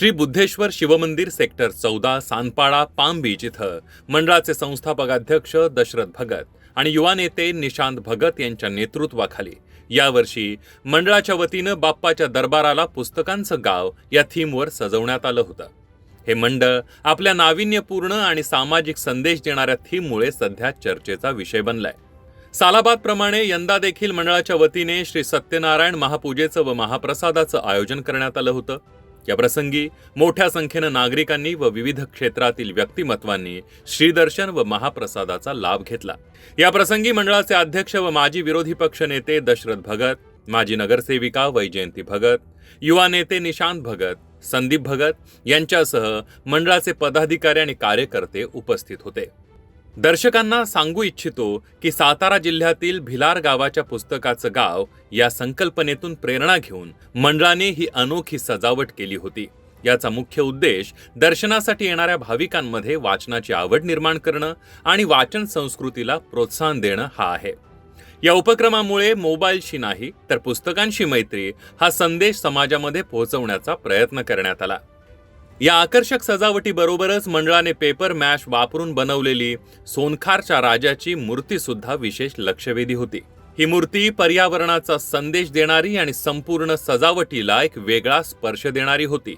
श्री बुद्धेश्वर शिवमंदिर सेक्टर चौदा Sanpada palm beach इथं मंडळाचे संस्थापक अध्यक्ष दशरथ भगत आणि युवा नेते निशांत भगत यांच्या नेतृत्वाखाली. यावर्षी मंडळाच्या वतीनं बाप्पाच्या दरबाराला पुस्तकांचं गाव या थीमवर सजवण्यात आलं होतं. हे मंडळ आपल्या नाविन्यपूर्ण आणि सामाजिक संदेश देणाऱ्या थीममुळे सध्या चर्चेचा विषय बनलाय. सालाबादप्रमाणे यंदा देखील मंडळाच्या वतीने श्री सत्यनारायण महापूजेचं व महाप्रसादाचं आयोजन करण्यात आलं होतं. या प्रसंगी मोठ्या संख्येनं नागरिकांनी व विविध क्षेत्रातील व्यक्तिमत्वांनी श्रीदर्शन व महाप्रसादाचा लाभ घेतला. या प्रसंगी मंडळाचे अध्यक्ष व माजी विरोधी पक्ष नेते दशरथ भगत माजी नगरसेविका वैजयंती भगत युवा नेते निशांत भगत संदीप भगत यांच्यासह मंडळाचे पदाधिकारी आणि कार्यकर्ते उपस्थित होते. दर्शकांना सांगू इच्छितो की सातारा जिल्ह्यातील भिलार गावाच्या पुस्तकाचं गाव या संकल्पनेतून प्रेरणा घेऊन मंडळाने ही अनोखी सजावट केली होती. याचा मुख्य उद्देश दर्शनासाठी येणाऱ्या भाविकांमध्ये वाचनाची आवड निर्माण करणं आणि वाचन संस्कृतीला प्रोत्साहन देणं हा आहे. या उपक्रमामुळे मोबाईलशी नाही तर पुस्तकांशी मैत्री हा संदेश समाजामध्ये पोहोचवण्याचा प्रयत्न करण्यात आला. या आकर्षक सजावटीबरोबरच मंडळाने पेपर मॅश वापरून बनवलेली सोनखारच्या राजाची मूर्ती सुद्धा विशेष लक्षवेधी होती. ही मूर्ती पर्यावरणाचा संदेश देणारी आणि संपूर्ण सजावटीला एक वेगळा स्पर्श देणारी होती.